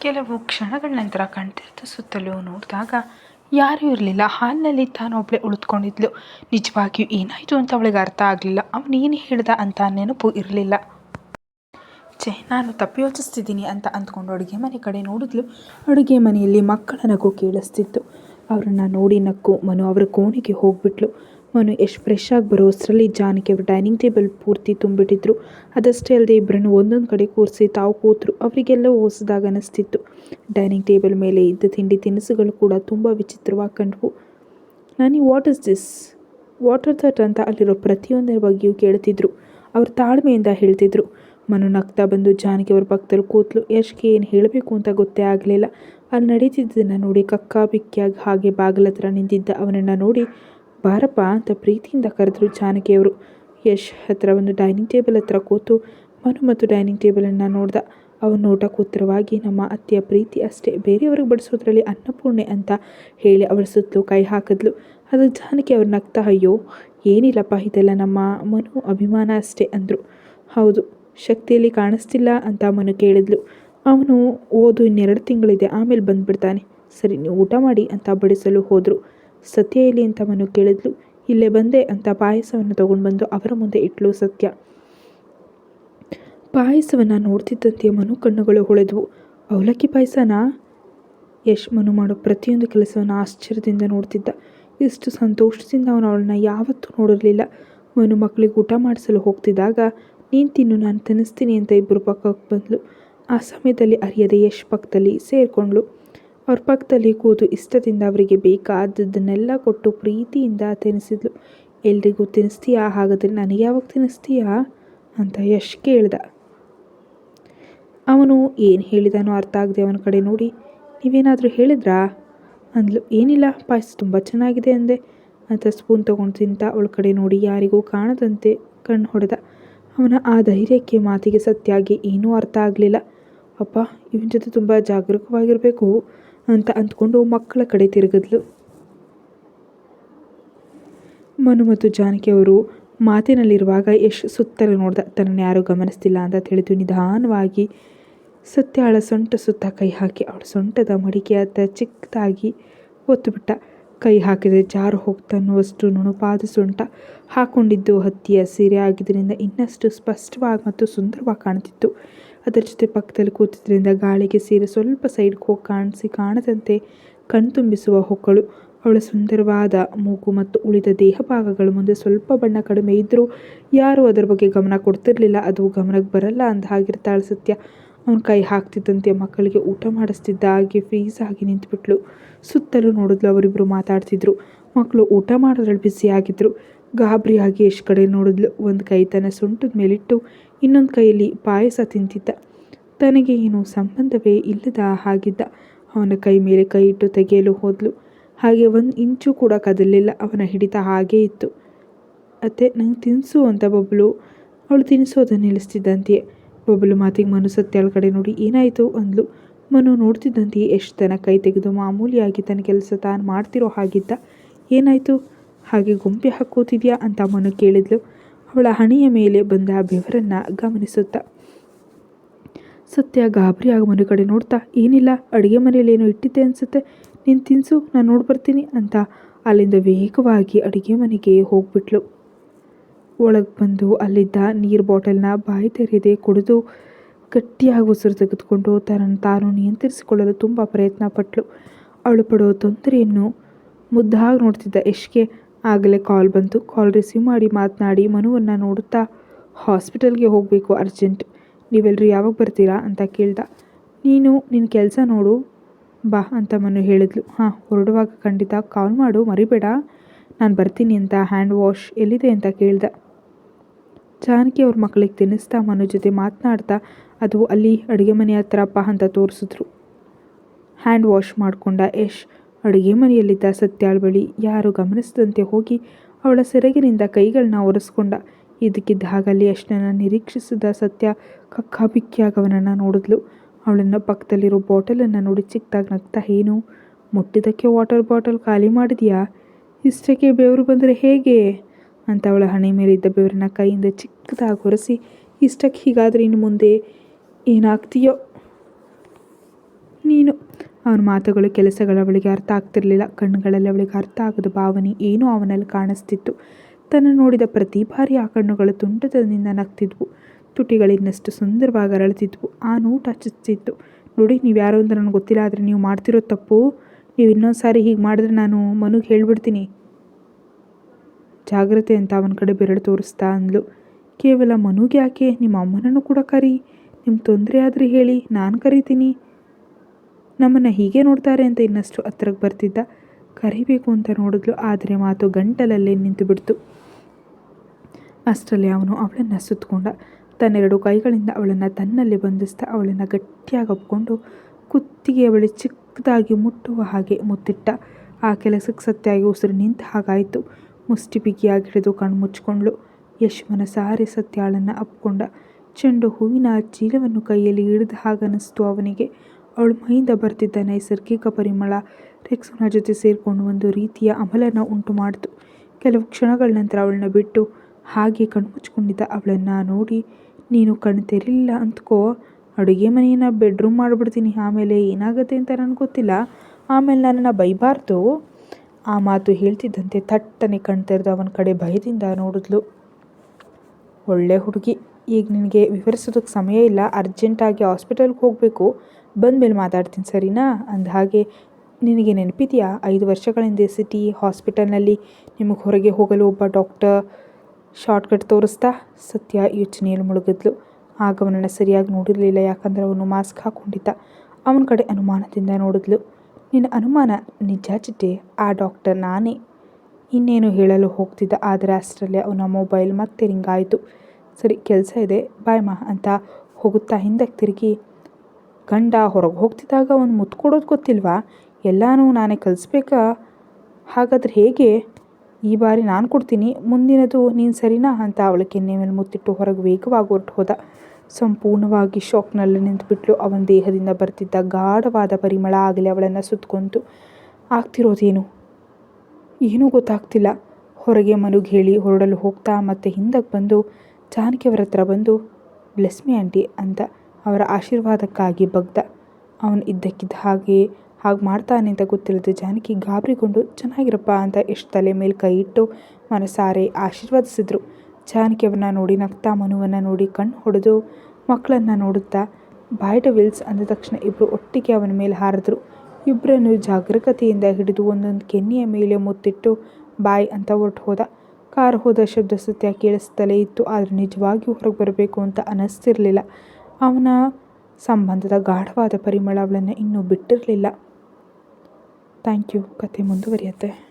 ಕೆಲವು ಕ್ಷಣಗಳ ನಂತರ ಕಣ್ತೆರೆದ ಸುತ್ತಲೂ ನೋಡಿದಾಗ ಯಾರೂ ಇರಲಿಲ್ಲ. ಹಾಲ್ನಲ್ಲಿ ತಾನೊಬ್ಬಳೆ ಉಳಿದುಕೊಂಡಿದ್ಲು. ನಿಜವಾಗಿಯೂ ಏನಾಯಿತು ಅಂತ ಅವಳಿಗೆ ಅರ್ಥ ಆಗಲಿಲ್ಲ. ಅವನೇನು ಹೇಳ್ದ ಅಂತ ನೆನಪು ಇರಲಿಲ್ಲ. ಛೇ, ನಾನು ತಪ್ಪು ಯೋಚಿಸ್ತಿದ್ದೀನಿ ಅಂತ ಅಂದ್ಕೊಂಡು ಅಡುಗೆ ಮನೆ ಕಡೆ ನೋಡಿದ್ಲು. ಅಡುಗೆ ಮನೆಯಲ್ಲಿ ಮಕ್ಕಳ ನಗು ಕೇಳಿಸ್ತಿತ್ತು. ಅವರನ್ನು ನೋಡಿ ನಕ್ಕು ಮನು ಅವರ ಕೋಣೆಗೆ ಹೋಗ್ಬಿಟ್ಲು. ಮನು ಎಷ್ಟು ಫ್ರೆಶ್ ಆಗಿ ಬರೋ ಅಷ್ಟರಲ್ಲಿ ಜಾನಕಿ ಅವರು ಡೈನಿಂಗ್ ಟೇಬಲ್ ಪೂರ್ತಿ ತುಂಬಿಟ್ಟಿದ್ರು. ಅದಷ್ಟೇ ಅಲ್ಲದೆ ಇಬ್ಬರನ್ನು ಒಂದೊಂದು ಕಡೆ ಕೂರಿಸಿ ತಾವು ಕೂತರು. ಅವರಿಗೆಲ್ಲ ಹೊಸದಾಗ ಅನ್ನಿಸ್ತಿತ್ತು ಡೈನಿಂಗ್ ಟೇಬಲ್ ಮೇಲೆ ಇದ್ದ ತಿಂಡಿ ತಿನಿಸುಗಳು ಕೂಡ ತುಂಬ ವಿಚಿತ್ರವಾಗಿ ಕಂಡವು. Nani what is this water that ಅಂತ ಅಲ್ಲಿರೋ ಪ್ರತಿಯೊಂದರ ಬಗ್ಗೆಯೂ ಕೇಳ್ತಿದ್ರು. ಅವರು ತಾಳ್ಮೆಯಿಂದ ಹೇಳ್ತಿದ್ರು. ಮನು ನಗ್ತಾ ಬಂದು ಜಾನಕಿ ಅವ್ರ ಪಕ್ಕದಲ್ಲಿ ಕೂತ್ಲು. ಯಶ್ಗೆ ಏನು ಹೇಳಬೇಕು ಅಂತ ಗೊತ್ತೇ ಆಗಲಿಲ್ಲ. ಅಲ್ಲಿ ನಡೀತಿದ್ದನ್ನು ನೋಡಿ ಕಕ್ಕಾಬಿಕ್ಕಿಯಾಗಿ ಹಾಗೆ ಬಾಗಿಲ ಹತ್ರ ನಿಂತಿದ್ದ ಅವನನ್ನು ನೋಡಿ ಬಾರಪ್ಪ ಅಂತ ಪ್ರೀತಿಯಿಂದ ಕರೆದರು ಜಾನಕಿಯವರು. ಯಶ್ ಹತ್ರ ಒಂದು ಡೈನಿಂಗ್ ಟೇಬಲ್ ಹತ್ರ ಕೂತು ಮನು ಮತ್ತು ಡೈನಿಂಗ್ ಟೇಬಲನ್ನು ನೋಡ್ದ. ಅವನು ನೋಟಕ್ಕೆ ಉತ್ತರವಾಗಿ ನಮ್ಮ ಅತ್ತೆಯ ಪ್ರೀತಿ ಅಷ್ಟೇ, ಬೇರೆಯವ್ರಿಗೆ ಬಡಿಸೋದ್ರಲ್ಲಿ ಅನ್ನಪೂರ್ಣೆ ಅಂತ ಹೇಳಿ ಅವಳ ಸುತ್ತಲೂ ಕೈ ಹಾಕಿದ್ಲು. ಅದು ಜಾನಕಿ ಅವ್ರ ನಗ್ತಾ, ಅಯ್ಯೋ, ಏನಿಲ್ಲಪ್ಪ, ಇದೆಲ್ಲ ನಮ್ಮ ಮನು ಅಭಿಮಾನ ಅಷ್ಟೇ, ಅಂದರು. ಹೌದು, ಶಕ್ತಿಯಲ್ಲಿ ಕಾಣಿಸ್ತಿಲ್ಲ, ಅಂತ ಮನು ಕೇಳಿದ್ಲು. ಅವನು ಓದು ಇನ್ನೆರಡು ತಿಂಗಳಿದೆ, ಆಮೇಲೆ ಬಂದುಬಿಡ್ತಾನೆ. ಸರಿ, ನೀವು ಊಟ ಮಾಡಿ, ಅಂತ ಬಡಿಸಲು ಹೋದರು. ಸತ್ಯ ಎಲ್ಲಿ ಅಂತ ಮನು ಕೇಳಿದ್ಲು. ಇಲ್ಲೇ ಬಂದೆ ಅಂತ ಪಾಯಸವನ್ನು ತಗೊಂಡು ಬಂದು ಅವರ ಮುಂದೆ ಇಟ್ಲು ಸತ್ಯ. ಪಾಯಸವನ್ನು ನೋಡ್ತಿದ್ದಂತೆ ಮನು ಕಣ್ಣುಗಳು ಹೊಳೆದವು. ಅವಲಕ್ಕಿ ಪಾಯಸನಾ? ಯಶ್ ಮನು ಮಾಡೋ ಪ್ರತಿಯೊಂದು ಕೆಲಸವನ್ನು ಆಶ್ಚರ್ಯದಿಂದ ನೋಡ್ತಿದ್ದ. ಇಷ್ಟು ಸಂತೋಷದಿಂದ ಅವನು ಅವಳನ್ನ ಯಾವತ್ತೂ ನೋಡಿರಲಿಲ್ಲ. ಮನು ಮಕ್ಕಳಿಗೆ ಊಟ ಮಾಡಿಸಲು ಹೋಗ್ತಿದ್ದಾಗ, ನೀನು ತಿನ್ನು, ನಾನು ತಿನ್ನಿಸ್ತೀನಿ ಅಂತ ಇಬ್ಬರು ಪಕ್ಕಕ್ಕೆ ಬಂದಳು ಆ ಸಮಯದಲ್ಲಿ ಅರಿಯದೆ ಯಶ್ ಪಕ್ಕದಲ್ಲಿ ಸೇರಿಕೊಂಡ್ಳು. ಅವ್ರ ಪಕ್ಕದಲ್ಲಿ ಕೂತು ಇಷ್ಟದಿಂದ ಅವರಿಗೆ ಬೇಕಾದದ್ದನ್ನೆಲ್ಲ ಕೊಟ್ಟು ಪ್ರೀತಿಯಿಂದ ತಿನ್ನಿಸಿದ್ಲು. ಎಲ್ರಿಗೂ ತಿನ್ನಿಸ್ತೀಯಾ? ಹಾಗಾದರೆ ನನಗೆ ಯಾವಾಗ ತಿನ್ನಿಸ್ತೀಯಾ? ಅಂತ ಯಶ್ ಕೇಳ್ದ. ಅವನು ಏನು ಹೇಳಿದಾನೋ ಅರ್ಥ ಆಗದೆ ಅವನ ಕಡೆ ನೋಡಿ, ನೀವೇನಾದರೂ ಹೇಳಿದ್ರಾ? ಅಂದ್ಲು, ಏನಿಲ್ಲ, ಪಾಯಸ ತುಂಬ ಚೆನ್ನಾಗಿದೆ ಅಂದೆ. ಅಂತ ಸ್ಪೂನ್ ತೊಗೊಂಡು ತಿಂತ ಅವಳ ಕಡೆ ನೋಡಿ ಯಾರಿಗೂ ಕಾಣದಂತೆ ಕಣ್ಣು ಹೊಡೆದ. ಅವನ ಆ ಧೈರ್ಯಕ್ಕೆ ಮಾತಿಗೆ ಸತ್ಯಾಗಿ ಏನೂ ಅರ್ಥ ಆಗಲಿಲ್ಲ. ಅಪ್ಪ, ಇವನ ಜೊತೆ ತುಂಬ ಜಾಗರೂಕವಾಗಿರಬೇಕು. ಅಂತ ಅಂದ್ಕೊಂಡು ಮಕ್ಕಳ ಕಡೆ ತಿರುಗಿದ್ಲು. ಮನು ಮತ್ತು ಜಾನಕಿ ಅವರು ಮಾತಿನಲ್ಲಿರುವಾಗ ಯಶ್ ಸುತ್ತಲೂ ನೋಡ್ದ, ತನ್ನನ್ನು ಯಾರೂ ಗಮನಿಸ್ತಿಲ್ಲ ಅಂತ ತಿಳಿದು ನಿಧಾನವಾಗಿ ಸತ್ಯ ಅವಳ ಸೊಂಟ ಸುತ್ತ ಕೈ ಹಾಕಿ, ಅವಳ ಸೊಂಟದ ಮಡಿಕೆ ಅತ್ತ ಚಿಕ್ಕದಾಗಿ ಒತ್ತುಬಿಟ್ಟ ಕೈ ಹಾಕಿದರೆ ಜಾರು ಹೋಗ್ತಾ ಅನ್ನುವಷ್ಟು ನುಣುಪಾದ ಸೊಂಟ ಹಾಕೊಂಡಿದ್ದು ಹತ್ತಿಯ ಸೀರೆ ಆಗಿದ್ದರಿಂದ ಇನ್ನಷ್ಟು ಸ್ಪಷ್ಟವಾಗಿ ಮತ್ತು ಸುಂದರವಾಗಿ ಕಾಣ್ತಿತ್ತು ಅದರ ಜೊತೆ ಪಕ್ಕದಲ್ಲಿ ಕೂತಿದ್ದರಿಂದ ಗಾಳಿಗೆ ಸೀರೆ ಸ್ವಲ್ಪ ಸೈಡ್ಗೆ ಹೋಗಿ ಕಾಣಿಸಿ ಕಾಣದಂತೆ ಕಣ್ತುಂಬಿಸುವ ಹೊಕ್ಕಳು. ಅವಳ ಸುಂದರವಾದ ಮೂಗು ಮತ್ತು ಉಳಿದ ದೇಹ ಭಾಗಗಳ ಮುಂದೆ ಸ್ವಲ್ಪ ಬಣ್ಣ ಕಡಿಮೆ ಇದ್ದರೂ ಯಾರೂ ಅದರ ಬಗ್ಗೆ ಗಮನ ಕೊಡ್ತಿರಲಿಲ್ಲ. ಅದು ಗಮನಕ್ಕೆ ಬರಲ್ಲ ಅಂದ ಹಾಗಿರ್ತಾಳೆ ಸತ್ಯ. ಅವನ ಕೈ ಹಾಕ್ತಿದ್ದಂತೆ ಮಕ್ಕಳಿಗೆ ಊಟ ಮಾಡಿಸ್ತಿದ್ದ ಹಾಗೆ ಫ್ರೀಸ್ ಆಗಿ ನಿಂತುಬಿಟ್ಲು. ಸುತ್ತಲೂ ನೋಡಿದ್ಲು ಅವರಿಬ್ಬರು ಮಾತಾಡ್ತಿದ್ರು. ಮಕ್ಕಳು ಊಟ ಮಾಡೋದ್ರಲ್ಲಿ ಬ್ಯುಸಿ ಆಗಿದ್ರು. ಗಾಬರಿಯಾಗಿ ಎಷ್ಟು ಕಡೆ ನೋಡಿದ್ಲು. ಒಂದು ಕೈ ತನ್ನ ಸೊಂಟದ ಮೇಲಿಟ್ಟು ಇನ್ನೊಂದು ಕೈಯಲ್ಲಿ ಪಾಯಸ ತಿಂತಿದ್ದ. ತನಗೆ ಏನು ಸಂಬಂಧವೇ ಇಲ್ಲದ ಹಾಗಿದ್ದ. ಅವನ ಕೈ ಮೇಲೆ ಕೈ ಇಟ್ಟು ತೆಗೆಯಲು ಹೋದ್ಲು. ಹಾಗೆ ಒಂದು ಇಂಚು ಕೂಡ ಕದಲಿಲ್ಲ. ಅವನ ಹಿಡಿತ ಹಾಗೇ ಇತ್ತು. ಅತ್ತೆ, ನಂಗೆ ತಿನ್ನಿಸು ಅಂತ ಬಬ್ಲು. ಅವಳು ತಿನ್ನಿಸೋದನ್ನು ನಿಲ್ಲಿಸ್ತಿದ್ದಂತೆಯೇ ಬಬ್ಲು ಮಾತಿಗೆ ಮನು ಸತ್ಯಾಳ ಕಡೆ ನೋಡಿ ಏನಾಯಿತು ಅಂದ್ಲು. ಮನು ನೋಡ್ತಿದ್ದಂತೆಯೇ ಎಷ್ಟು ತನ ಕೈ ತೆಗೆದು ಮಾಮೂಲಿಯಾಗಿ ತನ್ನ ಕೆಲಸ ತಾನು ಮಾಡ್ತಿರೋ ಹಾಗಿದ್ದ. ಏನಾಯಿತು? ಹಾಗೆ ಗೊಂಬೆ ಹಾಕೋತಿದ್ಯಾ ಅಂತ ಮನು ಕೇಳಿದ್ಲು. ಅವಳ ಹಣೆಯ ಮೇಲೆ ಬಂದ ಬೆವರನ್ನು ಗಮನಿಸುತ್ತಾ. ಸತ್ಯ ಗಾಬರಿಯಾಗಿ ಮನೆ ಕಡೆ ನೋಡ್ತಾ, ಏನಿಲ್ಲ, ಅಡುಗೆ ಮನೆಯಲ್ಲಿ ಏನೋ ಇಟ್ಟಿದ್ದೆ ಅನಿಸುತ್ತೆ. ನೀನು ತಿನ್ನಿಸು ನಾನು ನೋಡಿ ಬರ್ತೀನಿ ಅಂತ ಅಲ್ಲಿಂದ ವೇಗವಾಗಿ ಅಡುಗೆ ಮನೆಗೆ ಹೋಗ್ಬಿಟ್ಲು. ಒಳಗೆ ಬಂದು ಅಲ್ಲಿದ್ದ ನೀರು ಬಾಟಲ್ನ ಬಾಯಿ ತೆರೆಯದೆ ಕುಡಿದು ಗಟ್ಟಿಯಾಗಿ ಉಸಿರು ತೆಗೆದುಕೊಂಡು ತನ್ನನ್ನು ತಾನು ನಿಯಂತ್ರಿಸಿಕೊಳ್ಳಲು ತುಂಬ ಪ್ರಯತ್ನ ಪಟ್ಟಳು ಅವಳು ಪಡೋ ತೊಂದರೆಯನ್ನು ಮುದ್ದಾಗಿ ನೋಡ್ತಿದ್ದ ಯಶ್ಗೆ ಆಗಲೇ ಕಾಲ್ ಬಂತು. ಕಾಲ್ ರಿಸೀವ್ ಮಾಡಿ ಮಾತನಾಡಿ, ಮನುವನ್ನು ನೋಡುತ್ತಾ ಹಾಸ್ಪಿಟಲ್ಗೆ ಹೋಗಬೇಕು, ಅರ್ಜೆಂಟ್. ನೀವೆಲ್ಲರೂ ಯಾವಾಗ ಬರ್ತೀರಾ ಅಂತ ಕೇಳ್ದ. ನೀನು ನಿನ್ನ ಕೆಲಸ ನೋಡು, ಬಾ ಅಂತ ಮನು ಹೇಳಿದ್ಲು. ಹಾಂ, ಹೊರಡುವಾಗ ಖಂಡಿತ ಕಾಲ್ ಮಾಡು, ಮರಿಬೇಡ. ನಾನು ಬರ್ತೀನಿ ಅಂತ ಹ್ಯಾಂಡ್ ವಾಶ್ ಎಲ್ಲಿದೆ ಅಂತ ಕೇಳ್ದ. ಜಾನಕಿ ಅವ್ರ ಮಕ್ಕಳಿಗೆ ತಿನ್ನಿಸ್ತಾ ಮನು ಜೊತೆ ಮಾತನಾಡ್ತಾ, ಅದು ಅಲ್ಲಿ ಅಡುಗೆ ಮನೆ ಹತ್ರಪ್ಪ ಅಂತ ತೋರಿಸಿದ್ರು. ಹ್ಯಾಂಡ್ ವಾಶ್ ಮಾಡಿಕೊಂಡ ಯಶ್ ಅಡುಗೆ ಮನೆಯಲ್ಲಿದ್ದ ಸತ್ಯಾಳ್ ಬಳಿ ಯಾರು ಗಮನಿಸದಂತೆ ಹೋಗಿ ಅವಳ ಸೆರಗಿನಿಂದ ಕೈಗಳನ್ನ ಒರೆಸ್ಕೊಂಡ. ಇದಕ್ಕಿದ್ದ ಹಾಗಲ್ಲಿ ಅಷ್ಟನ್ನು ನಿರೀಕ್ಷಿಸಿದ ಸತ್ಯ ಕಕ್ಕಾಬಿಕ್ಕಿಯಾಗವನನ್ನು ನೋಡಿದ್ಲು. ಅವಳನ್ನು ಪಕ್ಕದಲ್ಲಿರೋ ಬಾಟಲನ್ನು ನೋಡಿ ಚಿಕ್ಕದಾಗಿ ನಗ್ತಾ, ಏನು, ಮುಟ್ಟಿದ್ದಕ್ಕೆ ವಾಟರ್ ಬಾಟಲ್ ಖಾಲಿ ಮಾಡಿದೆಯಾ? ಇಷ್ಟಕ್ಕೆ ಬೆವರು ಬಂದರೆ ಹೇಗೆ? ಅಂತ ಅವಳ ಹಣೆ ಮೇಲಿದ್ದ ಬೆವರನ್ನ ಕೈಯಿಂದ ಚಿಕ್ಕದಾಗಿ ಒರೆಸಿ, ಇಷ್ಟಕ್ಕೆ ಹೀಗಾದರೆ ಇನ್ನು ಮುಂದೆ ಏನಾಗ್ತೀಯೋ? ಅವನ ಮಾತುಗಳು, ಕೆಲಸಗಳು ಅವಳಿಗೆ ಅರ್ಥ ಆಗ್ತಿರಲಿಲ್ಲ. ಕಣ್ಣುಗಳಲ್ಲಿ ಅವಳಿಗೆ ಅರ್ಥ ಆಗದ ಭಾವನೆ ಏನೂ ಅವನಲ್ಲಿ ಕಾಣಿಸ್ತಿತ್ತು. ತನ್ನ ನೋಡಿದ ಪ್ರತಿ ಬಾರಿ ಆ ಕಣ್ಣುಗಳು ತುಂಟತನದಿಂದ ನಗ್ತಿದ್ವು. ತುಟಿಗಳಿನ್ನಷ್ಟು ಸುಂದರವಾಗಿ ಅರಳುತ್ತಿದ್ವು. ಆ ನೋಟ ಚುಚ್ಚಿತ್ತು. ನೋಡಿ, ನೀವು ಯಾರು ಅಂತ ನನಗೆ ಗೊತ್ತಿಲ್ಲ, ಆದರೆ ನೀವು ಮಾಡ್ತಿರೋ ತಪ್ಪು. ನೀವು ಇನ್ನೊಂದು ಸಾರಿ ಹೀಗೆ ಮಾಡಿದ್ರೆ ನಾನು ಮನುಗೆ ಹೇಳ್ಬಿಡ್ತೀನಿ. ಜಾಗ್ರತೆ ಅಂತ ಅವನ ಕಡೆ ಬೆರಳು ತೋರಿಸ್ತಾ ಅಂದ್ಲು. ಕೇವಲ ಮನುಗೆ ಯಾಕೆ? ನಿಮ್ಮ ಅಮ್ಮನನ್ನು ಕೂಡ ಕರಿ. ನಿಮ್ಮ ತೊಂದರೆ ಆದರೆ ಹೇಳಿ, ನಾನು ಕರಿತೀನಿ. ನಮ್ಮನ್ನು ಹೀಗೆ ನೋಡ್ತಾರೆ ಅಂತ ಇನ್ನಷ್ಟು ಹತ್ರಕ್ಕೆ ಬರ್ತಿದ್ದ. ಕರಿಬೇಕು ಅಂತ ನೋಡಿದ್ಲು, ಆದರೆ ಮಾತು ಗಂಟಲಲ್ಲೇ ನಿಂತು ಬಿಡ್ತು ಅಷ್ಟರಲ್ಲಿ ಅವನು ಅವಳನ್ನು ಸುತ್ತಕೊಂಡ ತನ್ನೆರಡು ಕೈಗಳಿಂದ ಅವಳನ್ನು ತನ್ನಲ್ಲಿ ಬಂಧಿಸ್ತಾ ಅವಳನ್ನು ಗಟ್ಟಿಯಾಗಿ ಒಪ್ಕೊಂಡು ಕುತ್ತಿಗೆ ಅವಳಿ ಚಿಕ್ಕದಾಗಿ ಮುಟ್ಟುವ ಹಾಗೆ ಮುತ್ತಿಟ್ಟ. ಆ ಕೆಲಸಕ್ಕೆ ಸತ್ಯಾಗಿ ಉಸಿರು ನಿಂತ ಹಾಗಾಯಿತು. ಮುಷ್ಟಿ ಬಿಗಿಯಾಗಿ ಹಿಡಿದು ಕಣ್ಣು ಮುಚ್ಚಿಕೊಂಡ್ಳು. ಯಶ್ವನ ಸಾರಿ ಸತ್ಯಾಳನ್ನು ಅಪ್ಕೊಂಡ. ಚೆಂಡು ಹೂವಿನ ಚೀಲವನ್ನು ಕೈಯಲ್ಲಿ ಹಿಡಿದ ಹಾಗನಿಸ್ತು ಅವನಿಗೆ. ಅವಳು ಮೈಯಿಂದ ಬರ್ತಿದ್ದ ನೈಸರ್ಗಿಕ ಪರಿಮಳ ರೆಕ್ಸುನ ಜೊತೆ ಸೇರಿಕೊಂಡು ಒಂದು ರೀತಿಯ ಅಮಲನ ಉಂಟು ಮಾಡಿತು. ಕೆಲವು ಕ್ಷಣಗಳ ನಂತರ ಅವಳನ್ನ ಬಿಟ್ಟು ಹಾಗೆ ಕಣ್ಮುಚ್ಕೊಂಡಿದ್ದ ಅವಳನ್ನು ನೋಡಿ, ನೀನು ಕಣ್ಣು ಅಂದ್ಕೋ ಅಡುಗೆ ಮನೆಯನ್ನು ಬೆಡ್ರೂಮ್ ಮಾಡಿಬಿಡ್ತೀನಿ. ಆಮೇಲೆ ಏನಾಗುತ್ತೆ ಅಂತ ನನಗೆ ಗೊತ್ತಿಲ್ಲ. ಆಮೇಲೆ ನನ್ನನ್ನು ಬೈಬಾರ್ದು. ಆ ಮಾತು ಹೇಳ್ತಿದ್ದಂತೆ ತಟ್ಟನೆ ಕಣ್ ತೆರೆದು ಅವನ ಕಡೆ ಭಯದಿಂದ ನೋಡಿದ್ಲು. ಒಳ್ಳೆ ಹುಡುಗಿ. ಈಗ ನಿನಗೆ ವಿವರಿಸೋದಕ್ಕೆ ಸಮಯ ಇಲ್ಲ. ಅರ್ಜೆಂಟಾಗಿ ಹಾಸ್ಪಿಟಲ್ಗೆ ಹೋಗಬೇಕು. ಬಂದಮೇಲೆ ಮಾತಾಡ್ತೀನಿ ಸರಿನಾ? ಅಂದ ಹಾಗೆ, ನಿನಗೆ ನೆನಪಿದೆಯಾ? ಐದು ವರ್ಷಗಳ ಹಿಂದೆ ಸಿಟಿ, ಹಾಸ್ಪಿಟಲ್ನಲ್ಲಿ, ನಿಮಗೆ ಹೊರಗೆ ಹೋಗಲು ಒಬ್ಬ ಡಾಕ್ಟರ್ ಶಾರ್ಟ್ಕಟ್ ತೋರಿಸ್ತಾ, ಸತ್ಯ ಯೋಚನೆಯಲ್ಲಿ ಮುಳುಗಿದ್ಲು. ಆಗ ಅವನನ್ನು ಸರಿಯಾಗಿ ನೋಡಿರಲಿಲ್ಲ, ಯಾಕಂದರೆ ಅವನು ಮಾಸ್ಕ್ ಹಾಕ್ಕೊಂಡಿದ್ದ ಅವನ ಕಡೆ ಅನುಮಾನದಿಂದ ನೋಡಿದ್ಲು. ನಿನ್ನ ಅನುಮಾನ ನಿಜ ಚಿಟ್ಟೆ, ಆ ಡಾಕ್ಟರ್ ನಾನೇ. ಇನ್ನೇನು ಹೇಳಲು ಹೋಗ್ತಿದ್ದ, ಆದರೆ ಅಷ್ಟರಲ್ಲೇ ಅವನ ಮೊಬೈಲ್ ಮತ್ತೆ ರಿಂಗಾಯಿತು ಸರಿ, ಕೆಲಸ ಇದೆ, ಬಾಯ್ ಮಾ, ಅಂತ ಹೋಗುತ್ತಾ ಹಿಂದಕ್ಕೆ ತಿರುಗಿ ಗಂಡ ಹೊರಗೆ ಹೋಗ್ತಿದ್ದಾಗ ಒಂದು ಮುತ್ತು ಕೊಡೋದು ಗೊತ್ತಿಲ್ವಾ? ಎಲ್ಲನೂ ನಾನೇ ಕಲಿಸ್ಬೇಕಾ? ಹಾಗಾದ್ರೆ ಹೇಗೆ? ಈ ಬಾರಿ ನಾನು ಕೊಡ್ತೀನಿ, ಮುಂದಿನದು ನೀನು ಸರಿನಾ ಅಂತ ಅವಳ ಕೆನ್ನೆ ಮೇಲೆ ಮುತ್ತಿಟ್ಟು ಹೊರಗೆ ವೇಗವಾಗಿ ಹೊರಟು ಹೋದ. ಸಂಪೂರ್ಣವಾಗಿ ಶಾಕ್ನಲ್ಲಿ ನಿಂತುಬಿಟ್ಲು. ಅವನ ದೇಹದಿಂದ ಬರ್ತಿದ್ದ ಗಾಢವಾದ ಪರಿಮಳ ಆಗಲಿ ಅವಳನ್ನು ಸುತ್ತಕೊಂತು ಆಗ್ತಿರೋದೇನು? ಏನೂ ಗೊತ್ತಾಗ್ತಿಲ್ಲ. ಹೊರಗೆ ಮನುಗೆ ಹೇಳಿ ಹೊರಡಲು ಹೋಗ್ತಾ ಮತ್ತೆ ಹಿಂದಕ್ಕೆ ಬಂದು, ಜಾನಕಿಯವರ ಹತ್ರ ಬಂದು, ಬ್ಲೆಸ್ ಮಿ ಆಂಟಿ ಅಂತ. ಅವರ ಆಶೀರ್ವಾದಕ್ಕಾಗಿ ಬಗ್ದ ಅವನು ಇದ್ದಕ್ಕಿದ್ದ ಹಾಗೆ ಹಾಗೆ ಮಾಡ್ತಾನೆ ಅಂತ ಗೊತ್ತಿಲ್ಲದೆ ಜಾನಕಿ ಗಾಬರಿಗೊಂಡು, ಚೆನ್ನಾಗಿರಪ್ಪ ಅಂತ ಎಷ್ಟು ತಲೆ ಮೇಲೆ ಕೈ ಇಟ್ಟು ಮನಸಾರೆ ಆಶೀರ್ವಾದಿಸಿದ್ರು. ಜಾನಕಿ ಅವನ್ನ ನೋಡಿ ನಗ್ತಾ ಮನುವನ್ನು ನೋಡಿ ಕಣ್ಣು ಹೊಡೆದು ಮಕ್ಕಳನ್ನು ನೋಡುತ್ತಾ ಬಾಯ್ಟ ವಿಲ್ಸ್ ಅಂದ ತಕ್ಷಣ ಇಬ್ಬರು ಒಟ್ಟಿಗೆ ಅವನ ಮೇಲೆ ಹಾರಿದ್ರು. ಇಬ್ಬರನ್ನು ಜಾಗರೂಕತೆಯಿಂದ ಹಿಡಿದು ಒಂದೊಂದು ಕೆನ್ನೆಯ ಮೇಲೆ ಮುತ್ತಿಟ್ಟು ಬಾಯ್ ಅಂತ ಹೊರಟು ಹೋದ. ಕಾರ್ ಹೋದ ಶಬ್ದ ಸತ್ಯ ಕೇಳಿಸ್ತಲೇ ಇತ್ತು, ಆದರೆ ನಿಜವಾಗಿಯೂ ಹೊರಗೆ ಬರಬೇಕು ಅಂತ ಅನ್ನಿಸ್ತಿರಲಿಲ್ಲ ಅವನ ಸಂಬಂಧದ ಗಾಢವಾದ ಪರಿಮಳ ಅವಳನ್ನು ಇನ್ನೂ ಬಿಟ್ಟಿರಲಿಲ್ಲ. Thank you. ಕತೆ ಮುಂದುವರಿಯುತ್ತೆ.